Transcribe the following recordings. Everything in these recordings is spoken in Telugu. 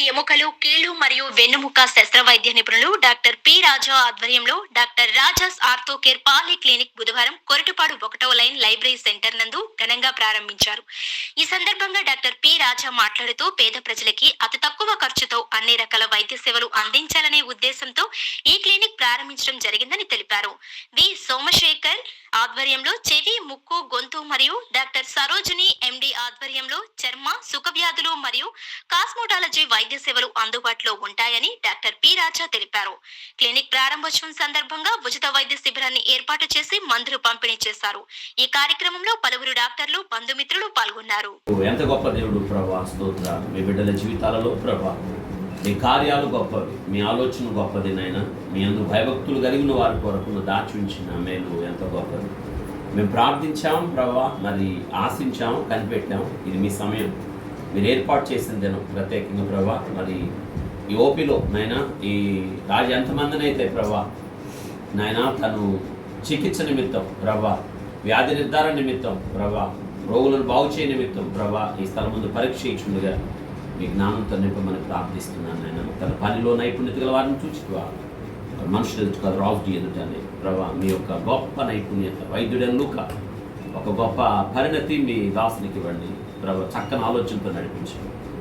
ఎముకలు కీళ్ళు మరియు వెన్నుముక శస్త్రవైద్య నిపుణులు డాక్టర్ పి రాజా ఆధ్వర్యంలో doctor Raja's orthocare poly clinic బుధవారం కొరటుపాడు ఒకటవ లైన్ లైబ్రరీ సెంటర్ నందు ఘనంగా ప్రారంభించారు. ఈ సందర్భంగా డాక్టర్ పి రాజా మాట్లాడుతూ పేద ప్రజలకి అతి తక్కువ ఖర్చుతో అన్ని రకాల వైద్య సేవలు అందించాలనే ఉద్దేశంతో ఈ క్లినిక్ ప్రారంభించడం జరిగిందని తెలిపారు. వి సోమశేఖర్ ఆధ్వర్యంలో చెవి ముక్కు గొంతు మరియు డాక్టర్ సరోజిని ఎండి ఆధ్వర్యంలో వ్యాధులు మరియు కాస్మోటాలజీ వైద్య సేవలు అందుబాటులో ఉంటాయని డాక్టర్ పి రాజా తెలిపారు. క్లినిక్ ప్రారంభోత్సవం సందర్భంగా ఉచిత వైద్య శిబిరాన్ని ఏర్పాటు చేసి మందులు పంపిణీ చేశారు. ఈ కార్యక్రమంలో పలువురు డాక్టర్లు బంధుమిత్రులు పాల్గొన్నారు. ఎంత గొప్ప దేవుడు ప్రభా స్తోత్ర. మీ బిడ్డల జీవితాలలో ప్రభా మీ కార్యాలు గొప్పవి. మీ ఆలోచన గొప్పది నాయన. మీ అందు భయభక్తులు కలిగిన వారి కొరకు నువ్వు దాచి ఉంచిన మేలు ఎంత గొప్పది. మేము ప్రార్థించాం ప్రభా మరి ఆశించాము కనిపెట్టాము ఇది మీ సమయం. మీరు ఏర్పాటు చేసిన దినం ప్రత్యేకంగా ప్రభా మరి ఈ ఓపిలో నాయన ఈ రాజు ఎంతమందినైతే ప్రభా నాయన తను చికిత్స నిమిత్తం ప్రభా వ్యాధి నిర్ధారణ నిమిత్తం ప్రభా రోగులను బాగు చేయ నిమిత్తం ప్రభా ఈ స్థలం ముందు పరీక్ష ఇచ్చుండగా మీ జ్ఞానంతో నింపమని ప్రార్థిస్తున్నాను నేను తన పనిలో నైపుణ్యత గల వారిని చూచుకువా మనుషులు ఎదుట కాదు రాజు ప్రభా మీ యొక్క గొప్ప నైపుణ్యత వైద్యుడెన్నుక లూక ఒక గొప్ప పరిణతి మీ దాసునికి ఇవ్వండి. ప్రభ చక్కని ఆలోచనతో నడిపించి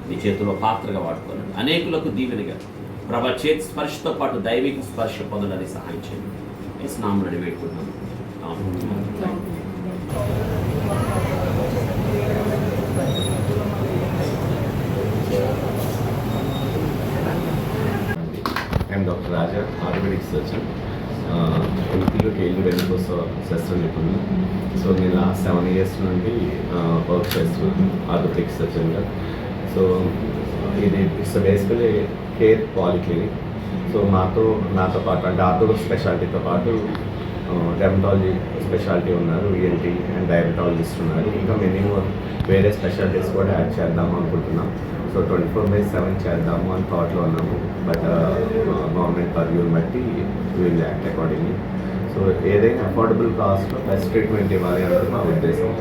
మీ చేతిలో పాత్రగా వాడుకోను అనేకులకు దీవెనగా ప్రభ చేతి స్పర్శతో పాటు దైవిక స్పర్శ పొందడానికి సహాయం చేయండి. ఈ స్నామం నడివేట్టుకున్నాను I'm doctor Raja ayurvedic surgeon. ఎన్పీలో కేళ్ళు వెనుకోస సెస్టర్ చెప్పింది. సో నేను లాస్ట్ సెవెన్ ఇయర్స్ నుండి వర్క్ చేస్తున్నాను ఆర్థోపెడిక్ సర్జన్గా. సో ఇది it's basically care polyclinic so మాతో నాతో పాటు అంటే ఆర్థో స్పెషాలిటీతో పాటు డెమటాలజీ స్పెషాలిటీ ఉన్నారు ఈఎన్టీ అండ్ డయాబెటాలజిస్ట్ ఉన్నారు. ఇంకా మెనీ వేరే స్పెషాలిటీస్ కూడా యాడ్ చేద్దాం అనుకుంటున్నాం. So twenty four by seven చేద్దాము అని థాట్లో ఉన్నాము. బట్ గవర్నమెంట్ పర్వ్యూని బట్టి విల్ యాక్ట్ అకార్డింగ్లీ సో ఏదైనా అఫోర్డబుల్ కాస్ట్లో బెస్ట్ ట్రీట్మెంట్ ఇవ్వాలి అనేది మా ఉద్దేశం.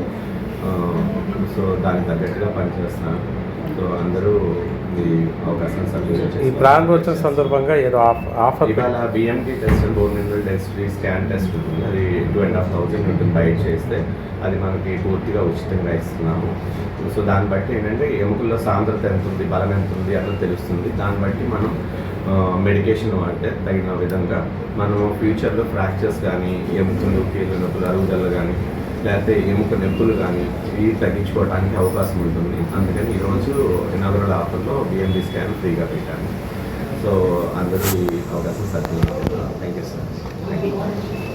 సో దానికి తగ్గట్టుగా పనిచేస్తున్నాను సో అందరూ ఈ అవకాశం ఈ ప్రారంభోత్సవం సందర్భంగా ఏదో ఆఫ్- ఆఫర్ ఇవాళ BMT test bone mineral density scan test ఉంటుంది. అది టూ అండ్ హాఫ్ థౌసండ్ ఉంటుంది బయట చేస్తే. అది మనకి పూర్తిగా ఉచితంగా ఇస్తున్నాము. సో దాన్ని బట్టి ఏంటంటే ఎముకల్లో సాంద్రత ఎంత ఉంది బలం ఎంత ఉంది అట్లా తెలుస్తుంది. దాన్ని బట్టి మనం మెడికేషన్ వాడితే తగిన విధంగా మనం ఫ్యూచర్లో ఫ్రాక్చర్స్ కానీ ఎముకలు కీళ్ళ నొప్పులు అరుగుదల కానీ లేకపోతే ఎముక నొప్పులు కానీ ఇవి తగ్గించుకోవడానికి అవకాశం ఉంటుంది. అందుకని ఈరోజు ఇనాగరల్ ఆఫర్లో బిఎండి స్కాన్ ఫ్రీగా పెట్టాను. సో అందరూ ఈ అవకాశం సద్వినియోగం. Thank you so much